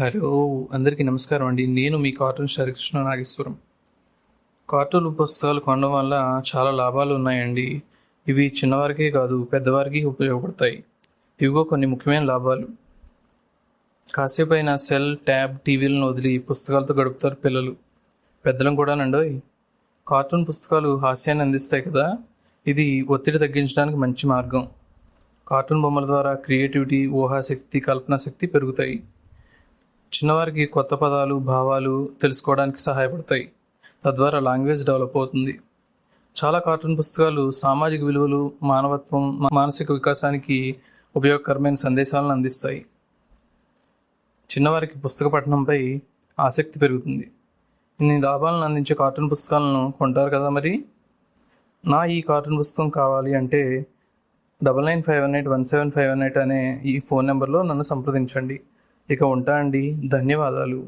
Hello అందరికీ నమస్కారం అండి. నేను మీ కార్టూన్ శ్రీకృష్ణ నాగేశ్వరం. కార్టూన్ పుస్తకాలు కొనడం వల్ల చాలా లాభాలు ఉన్నాయండి. ఇవి చిన్నవారికే కాదు పెద్దవారికి ఉపయోగపడతాయి. ఇవిగో కొన్ని ముఖ్యమైన లాభాలు. కాసేపు అయినా సెల్ ట్యాబ్ టీవీలను వదిలి పుస్తకాలతో గడుపుతారు పిల్లలు. పెద్దలం కూడా నండోయ్. కార్టూన్ పుస్తకాలు హాస్యాన్ని అందిస్తాయి కదా. ఇది ఒత్తిడి తగ్గించడానికి మంచి మార్గం. కార్టూన్ బొమ్మల ద్వారా క్రియేటివిటీ ఊహాశక్తి కల్పనా శక్తి పెరుగుతాయి. చిన్నవారికి కొత్త పదాలు భావాలు తెలుసుకోవడానికి సహాయపడతాయి. తద్వారా లాంగ్వేజ్ డెవలప్ అవుతుంది. చాలా కార్టూన్ పుస్తకాలు సామాజిక విలువలు మానవత్వం మానసిక వికాసానికి ఉపయోగకరమైన సందేశాలను అందిస్తాయి. చిన్నవారికి పుస్తక పఠనంపై ఆసక్తి పెరుగుతుంది. ఇన్ని లాభాలను అందించే కార్టూన్ పుస్తకాలను కొంటారు కదా మరి? నా ఈ కార్టూన్ పుస్తకం కావాలి అంటే double nine five one eight one seven five one eight అనే ఈ ఫోన్ నెంబర్లో నన్ను సంప్రదించండి. ఇక ఉంటా అండి. ధన్యవాదాలు.